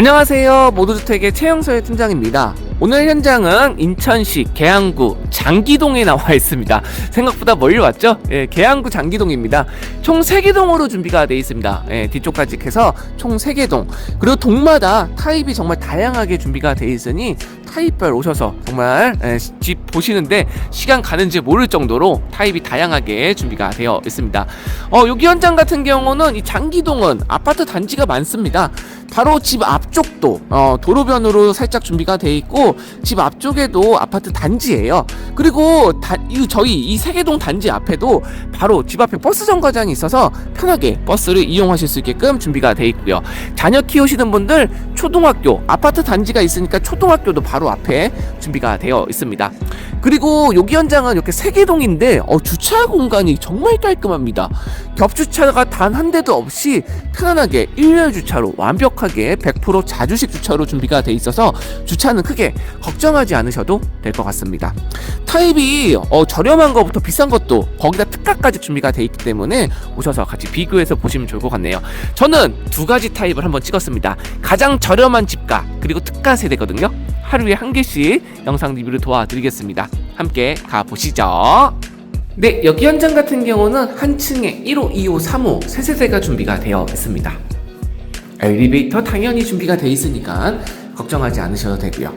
안녕하세요. 모두주택의 최영서의 팀장입니다. 오늘 현장은 인천시 계양구 장기동에 나와 있습니다. 생각보다 멀리 왔죠? 예, 계양구 장기동입니다. 총 3개 동으로 준비가 되어 있습니다. 예, 뒤쪽까지 해서 총 3개 동. 그리고 동마다 타입이 정말 다양하게 준비가 되어 있으니 타입별 오셔서 정말 예, 시- 집 보시는데 시간 가는지 모를 정도로 타입이 다양하게 준비가 되어 있습니다. 어, 여기 현장 같은 경우는 이 장기동은 아파트 단지가 많습니다. 바로 집 앞쪽도 어, 도로변으로 살짝 준비가 돼 있고 집 앞쪽에도 아파트 단지예요. 그리고 다, 이 저희 이 세계동 단지 앞에도 바로 집 앞에 버스 정거장이 있어서 편하게 버스를 이용하실 수 있게끔 준비가 돼 있고요. 자녀 키우시는 분들 초등학교 아파트 단지가 있으니까 초등학교도 바로 앞에 준비가 되어 있습니다. 그리고 여기 현장은 이렇게 세계동인데 어, 주차 공간이 정말 깔끔합니다. 겹주차가 단 한 대도 없이 편안하게 일렬 주차로 완벽하게 100% 자주식 주차로 준비가 돼 있어서 주차는 크게 걱정하지 않으셔도 될 것 같습니다. 타입이 어, 저렴한 것부터 비싼 것도 거기다 특가까지 준비가 돼 있기 때문에 오셔서 같이 비교해서 보시면 좋을 것 같네요. 저는 두 가지 타입을 한번 찍었습니다. 가장 저렴한 집가 그리고 특가 세대거든요. 하루에 한 개씩 영상 리뷰를 도와드리겠습니다. 함께 가보시죠. 네, 여기 현장 같은 경우는 한 층에 1호, 2호, 3호 세 세대가 준비가 되어 있습니다. 엘리베이터 당연히 준비가 되어 있으니까 걱정하지 않으셔도 되고요.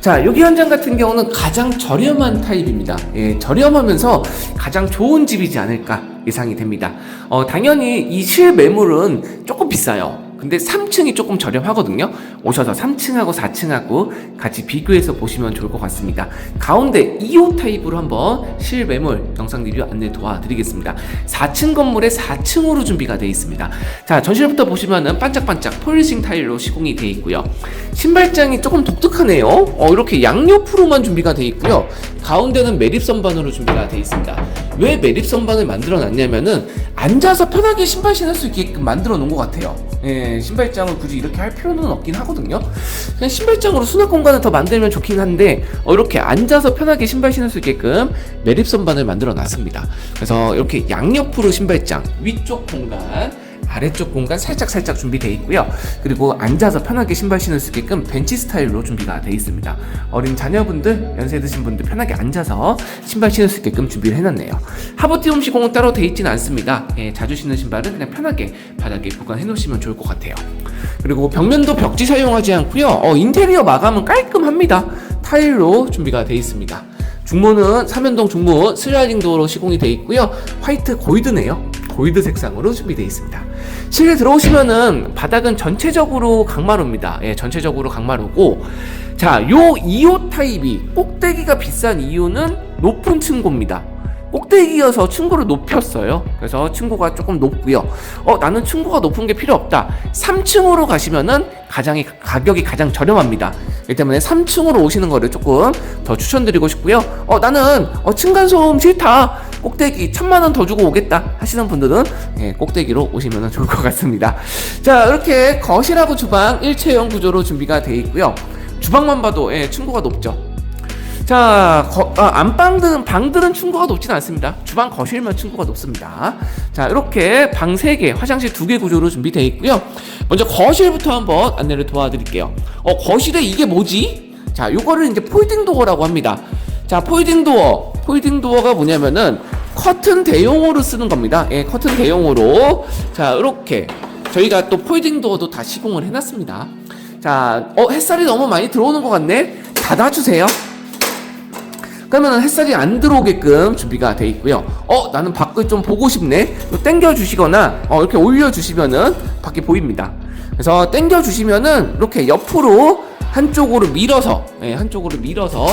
자, 여기 현장 같은 경우는 가장 저렴한 타입입니다. 예, 저렴하면서 가장 좋은 집이지 않을까 예상이 됩니다. 어, 당연히 이 실매물은 조금 비싸요. 근데 3층이 조금 저렴하거든요. 오셔서 3층하고 4층하고 같이 비교해서 보시면 좋을 것 같습니다. 가운데 2호 타입으로 한번 실매물 영상 리뷰 안내 도와드리겠습니다. 4층 건물에 4층으로 준비가 되어 있습니다. 자, 전실부터 보시면은 반짝반짝 폴리싱 타일로 시공이 되어 있고요. 신발장이 조금 독특하네요. 어, 이렇게 양옆으로만 준비가 되어 있고요. 가운데는 매립 선반으로 준비가 되어 있습니다. 왜 매립 선반을 만들어 놨냐면은 앉아서 편하게 신발 신을 수 있게끔 만들어 놓은 것 같아요. 예, 신발장을 굳이 이렇게 할 필요는 없긴 하거든요. 그냥 신발장으로 수납 공간을 더 만들면 좋긴 한데 어, 이렇게 앉아서 편하게 신발 신을 수 있게끔 매립 선반을 만들어 놨습니다. 그래서 이렇게 양옆으로 신발장 위쪽 공간 아래쪽 공간 살짝 살짝 준비되어 있고요. 그리고 앉아서 편하게 신발 신을 수 있게끔 벤치 스타일로 준비가 되어 있습니다. 어린 자녀분들, 연세 드신 분들 편하게 앉아서 신발 신을 수 있게끔 준비를 해놨네요. 하부티움 시공은 따로 되어 있지는 않습니다. 예, 자주 신는 신발은 그냥 편하게 바닥에 보관해 놓으시면 좋을 것 같아요. 그리고 벽면도 벽지 사용하지 않고요. 어, 인테리어 마감은 깔끔합니다. 타일로 준비가 되어 있습니다. 중문은 삼연동 중문 슬라이딩 도어로 시공이 되어 있고요. 화이트 골드네요. 골드 색상으로 준비되어 있습니다. 실내 들어오시면은 바닥은 전체적으로 강마루입니다. 예, 전체적으로 강마루고 자, 요 2호 타입이 꼭대기가 비싼 이유는 높은 층고입니다. 꼭대기여서 층고를 높였어요. 그래서 층고가 조금 높고요. 어, 나는 층고가 높은 게 필요 없다. 3층으로 가시면은 가장 가격이 가장 저렴합니다. 이 때문에 3층으로 오시는 거를 조금 더 추천드리고 싶고요. 어, 나는 어, 층간 소음 싫다. 꼭대기 천만 원 더 주고 오겠다 하시는 분들은 예, 꼭대기로 오시면 좋을 것 같습니다. 자, 이렇게 거실하고 주방 일체형 구조로 준비가 되어 있고요. 주방만 봐도 예, 층고가 높죠. 자, 거, 아, 안방들은 방들은 층고가 높진 않습니다. 주방 거실만 층고가 높습니다. 자, 이렇게 방 3개, 화장실 2개 구조로 준비되어 있고요. 먼저 거실부터 한번 안내를 도와드릴게요. 어, 거실에 이게 뭐지? 자, 요거를 이제 폴딩 도어라고 합니다. 자, 폴딩 도어. 폴딩 도어가 뭐냐면은 커튼 대용으로 쓰는 겁니다. 예, 커튼 대용으로. 자, 이렇게 저희가 또 폴딩 도어도 다 시공을 해놨습니다. 자, 어, 햇살이 너무 많이 들어오는 것 같네? 닫아주세요. 그러면 햇살이 안 들어오게끔 준비가 돼 있고요. 어, 나는 밖을 좀 보고 싶네. 당겨 주시거나 어, 이렇게 올려 주시면은 밖이 보입니다. 그래서 당겨 주시면은 이렇게 옆으로 한쪽으로 밀어서 예, 한쪽으로 밀어서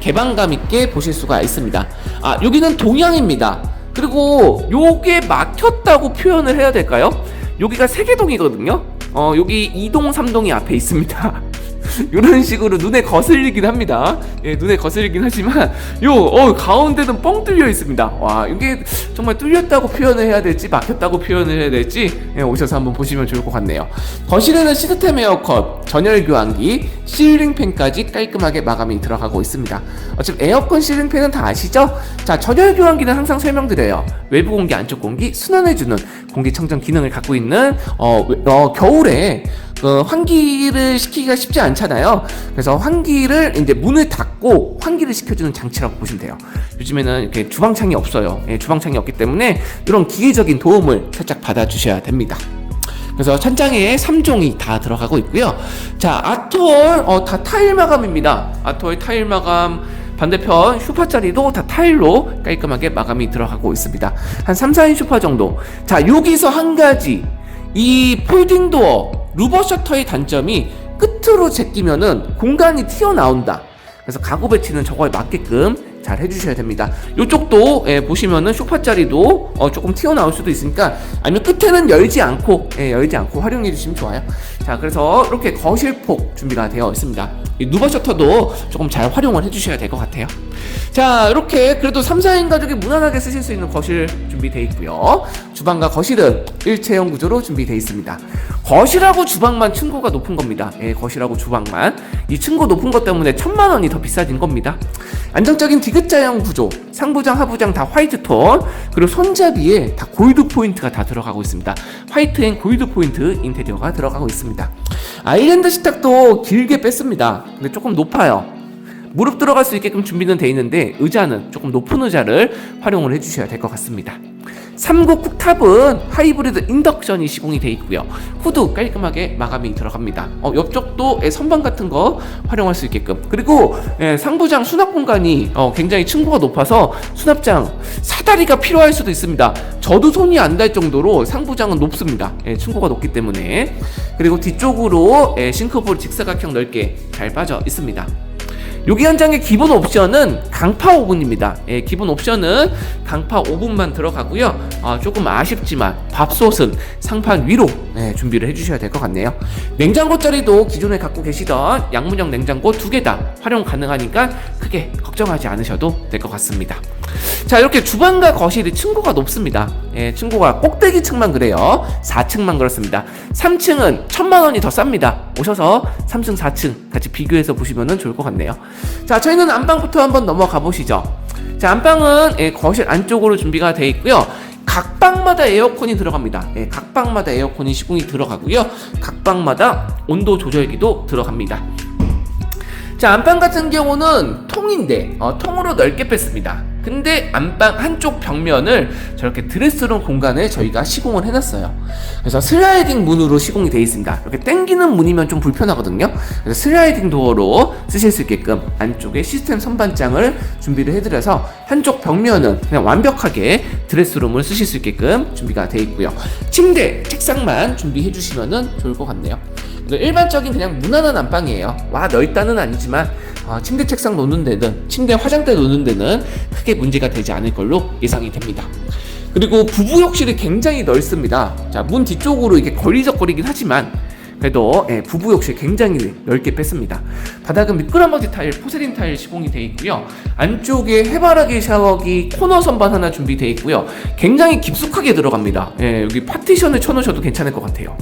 개방감 있게 보실 수가 있습니다. 아, 여기는 동향입니다. 그리고 요게 막혔다고 표현을 해야 될까요? 여기가 세계동이거든요. 어, 여기 2동, 3동이 앞에 있습니다. 이런 식으로 눈에 거슬리긴 합니다. 예, 눈에 거슬리긴 하지만 요 어, 가운데는 뻥 뚫려 있습니다. 와 이게 정말 뚫렸다고 표현을 해야 될지 막혔다고 표현을 해야 될지 예, 오셔서 한번 보시면 좋을 것 같네요. 거실에는 시스템 에어컨, 전열 교환기, 실링 팬까지 깔끔하게 마감이 들어가고 있습니다. 어차피 에어컨 실링 팬은 다 아시죠? 자 전열 교환기는 항상 설명드려요. 외부 공기, 안쪽 공기 순환해주는 공기청정 기능을 갖고 있는 어, 어 겨울에 그 환기를 시키기가 쉽지 않잖아요. 그래서 환기를 이제 문을 닫고 환기를 시켜주는 장치라고 보시면 돼요. 요즘에는 이렇게 주방창이 없어요. 예, 주방창이 없기 때문에 이런 기계적인 도움을 살짝 받아주셔야 됩니다. 그래서 천장에 3종이 다 들어가고 있고요. 자, 아톨 어, 다 타일 마감입니다. 아톨 타일 마감 반대편 슈퍼짜리도 다 타일로 깔끔하게 마감이 들어가고 있습니다. 한 3, 4인 슈퍼 정도. 자, 여기서 한 가지. 이 폴딩 도어 루버 셔터의 단점이 끝으로 제끼면은 공간이 튀어나온다. 그래서 가구 배치는 저거에 맞게끔 잘 해주셔야 됩니다. 이쪽도 예, 보시면은 소파짜리도 어, 조금 튀어나올 수도 있으니까 아니면 끝에는 열지 않고 예, 열지 않고 활용해 주시면 좋아요. 자 그래서 이렇게 거실폭 준비가 되어 있습니다. 이 누버 셔터도 조금 잘 활용을 해주셔야 될 것 같아요. 자 이렇게 그래도 3, 4인 가족이 무난하게 쓰실 수 있는 거실 준비되어 있고요. 주방과 거실은 일체형 구조로 준비되어 있습니다. 거실하고 주방만 층고가 높은 겁니다. 예, 거실하고 주방만 이 층고 높은 것 때문에 천만 원이 더 비싸진 겁니다. 안정적인 디귿자형 구조, 상부장, 하부장 다 화이트 톤, 그리고 손잡이에 다 골드 포인트가 다 들어가고 있습니다. 화이트 앤 골드 포인트 인테리어가 들어가고 있습니다. 아일랜드 식탁도 길게 뺐습니다. 근데 조금 높아요. 무릎 들어갈 수 있게끔 준비는 돼 있는데 의자는 조금 높은 의자를 활용을 해주셔야 될 것 같습니다. 3구 쿡탑은 하이브리드 인덕션이 시공이 돼 있고요. 후드 깔끔하게 마감이 들어갑니다. 어, 옆쪽도 예, 선반 같은 거 활용할 수 있게끔. 그리고 예, 상부장 수납 공간이 어, 굉장히 층고가 높아서 수납장 사다리가 필요할 수도 있습니다. 저도 손이 안 닿을 정도로 상부장은 높습니다. 예, 층고가 높기 때문에. 그리고 뒤쪽으로 예, 싱크볼 직사각형 넓게 잘 빠져 있습니다. 여기 현장의 기본 옵션은 강파 오븐입니다. 예, 기본 옵션은 강파 오븐만 들어가고요. 아, 조금 아쉽지만 밥솥은 상판 위로 네, 준비를 해주셔야 될 것 같네요. 냉장고 자리도 기존에 갖고 계시던 양문형 냉장고 두 개 다 활용 가능하니까 크게 걱정하지 않으셔도 될 것 같습니다. 자 이렇게 주방과 거실이 층고가 높습니다. 예, 층고가 꼭대기 층만 그래요. 4층만 그렇습니다. 3층은 천만 원이 더 쌉니다. 오셔서 3층, 4층 같이 비교해서 보시면 좋을 것 같네요. 자 저희는 안방부터 한번 넘어가 보시죠. 자 안방은 예, 거실 안쪽으로 준비가 되어 있고요. 각 방마다 에어컨이 들어갑니다. 예, 각 방마다 에어컨이 시공이 들어가고요. 각 방마다 온도 조절기도 들어갑니다. 자 안방 같은 경우는 통인데 어, 통으로 넓게 뺐습니다. 근데 안방 한쪽 벽면을 저렇게 드레스룸 공간에 저희가 시공을 해놨어요. 그래서 슬라이딩 문으로 시공이 되어 있습니다. 이렇게 당기는 문이면 좀 불편하거든요. 그래서 슬라이딩 도어로 쓰실 수 있게끔 안쪽에 시스템 선반장을 준비를 해드려서 한쪽 벽면은 그냥 완벽하게 드레스룸을 쓰실 수 있게끔 준비가 되어 있고요. 침대, 책상만 준비해 주시면 좋을 것 같네요. 일반적인 그냥 무난한 안방이에요. 와 넓다는 아니지만 어, 침대 책상 놓는 데는 침대 화장대 놓는 데는 크게 문제가 되지 않을 걸로 예상이 됩니다. 그리고 부부 욕실이 굉장히 넓습니다. 자, 문 뒤쪽으로 이렇게 걸리적거리긴 하지만 그래도 예, 부부 욕실 굉장히 넓게 뺐습니다. 바닥은 미끄럼버지 타일, 포세린 타일 시공이 되어 있고요. 안쪽에 해바라기 샤워기 코너 선반 하나 준비되어 있고요. 굉장히 깊숙하게 들어갑니다. 예, 여기 파티션을 쳐놓으셔도 괜찮을 것 같아요.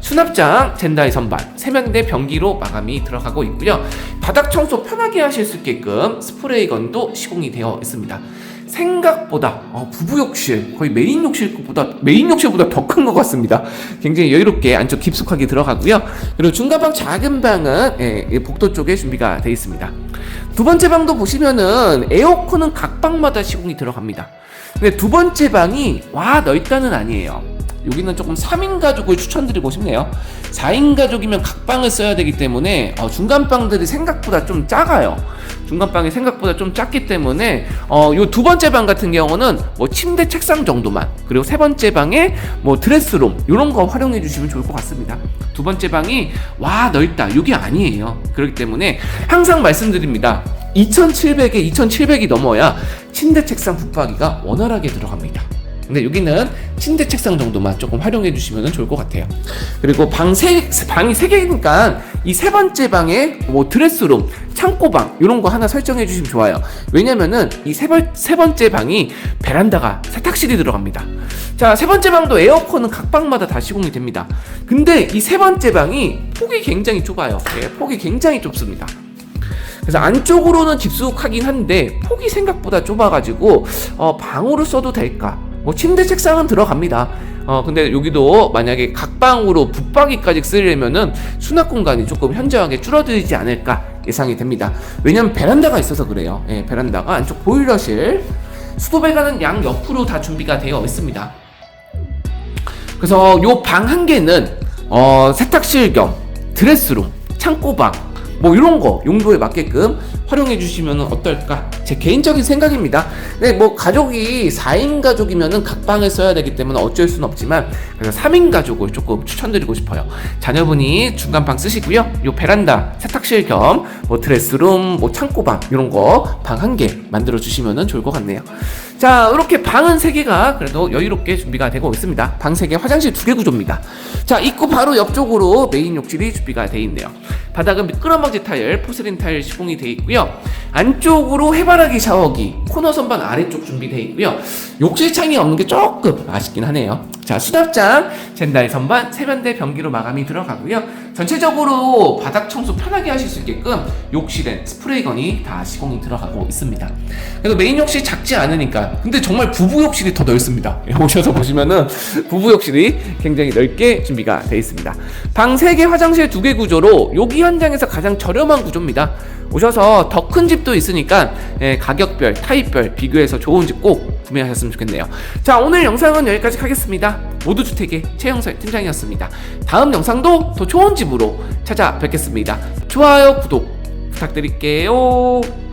수납장, 젠다이 선반, 세면대 변기로 마감이 들어가고 있고요. 바닥 청소 편하게 하실 수 있게끔 스프레이건도 시공이 되어 있습니다. 생각보다 어, 부부 욕실 거의 메인 욕실보다 메인 욕실보다 더 큰 것 같습니다. 굉장히 여유롭게 안쪽 깊숙하게 들어가고요. 그리고 중간방 작은 방은 예, 복도 쪽에 준비가 되어 있습니다. 두 번째 방도 보시면은 에어컨은 각 방마다 시공이 들어갑니다. 근데 두 번째 방이 와 넓다는 아니에요. 여기는 조금 3인 가족을 추천드리고 싶네요. 4인 가족이면 각 방을 써야 되기 때문에 어, 중간 방들이 생각보다 좀 작아요. 중간방이 생각보다 좀 작기 때문에 어, 요 두 번째 방 같은 경우는 뭐 침대 책상 정도만 그리고 세 번째 방에 뭐 드레스룸 이런 거 활용해 주시면 좋을 것 같습니다. 두 번째 방이 와 넓다 이게 아니에요. 그렇기 때문에 항상 말씀드립니다. 2,700에 2,700이 넘어야 침대 책상 붙박이가 원활하게 들어갑니다. 근데 여기는 침대 책상 정도만 조금 활용해 주시면 좋을 것 같아요. 그리고 방 세, 방이 세 개니까 이 세 번째 방에 뭐 드레스룸, 창고방 이런 거 하나 설정해 주시면 좋아요. 왜냐면은 이세 세 번째 방이 베란다가 세탁실이 들어갑니다. 자, 세 번째 방도 에어컨은 각 방마다 다 시공이 됩니다. 근데 이 세 번째 방이 폭이 굉장히 좁아요. 예, 폭이 굉장히 좁습니다. 그래서 안쪽으로는 깊숙하긴 한데 폭이 생각보다 좁아가지고 어, 방으로 써도 될까? 뭐 침대 책상은 들어갑니다. 어 근데 여기도 만약에 각방으로 붙박이까지 쓰려면은 수납 공간이 조금 현저하게 줄어들지 않을까 예상이 됩니다. 왜냐면 베란다가 있어서 그래요. 예, 베란다가 안쪽 보일러실 수도 배관은 양 옆으로 다 준비가 되어 있습니다. 그래서 요 방 한 개는 어, 세탁실 겸 드레스룸, 창고방 뭐 이런 거 용도에 맞게끔 활용해 주시면 어떨까 제 개인적인 생각입니다. 근데 뭐 가족이 4인 가족이면은 각 방을 써야 되기 때문에 어쩔 수는 없지만 그래서 3인 가족을 조금 추천드리고 싶어요. 자녀분이 중간 방 쓰시고요. 요 베란다 세탁실 겸 뭐 드레스룸, 뭐 창고방 이런 거 방 한 개 만들어 주시면 좋을 것 같네요. 자, 이렇게 방은 3개가 그래도 여유롭게 준비가 되고 있습니다. 방 3개, 화장실 2개 구조입니다. 자, 입구 바로 옆쪽으로 메인 욕실이 준비가 되어 있네요. 바닥은 미끄럼방지 타일, 포슬린 타일 시공이 되어 있고요. 안쪽으로 해바라기 샤워기, 코너 선반 아래쪽 준비되어 있고요. 욕실 창이 없는 게 조금 아쉽긴 하네요. 자, 수납장, 젠다이 선반, 세면대 변기로 마감이 들어가고요. 전체적으로 바닥 청소 편하게 하실 수 있게끔 욕실엔 스프레이건이 다 시공이 들어가고 있습니다. 그래서 메인 욕실 작지 않으니까. 근데 정말 부부 욕실이 더 넓습니다. 예, 오셔서 보시면은 부부 욕실이 굉장히 넓게 준비가 되어 있습니다. 방 3개, 화장실 2개 구조로 여기 현장에서 가장 저렴한 구조입니다. 오셔서 더 큰 집도 있으니까 예, 가격별, 타입 별 비교해서 좋은 집꼭 구매하셨으면 좋겠네요. 자, 오늘 영상은 여기까지 하겠습니다. 모두 주택의 최영설 팀장이었습니다. 다음 영상도 더 좋은 집으로 찾아뵙겠습니다. 좋아요, 구독 부탁드릴게요.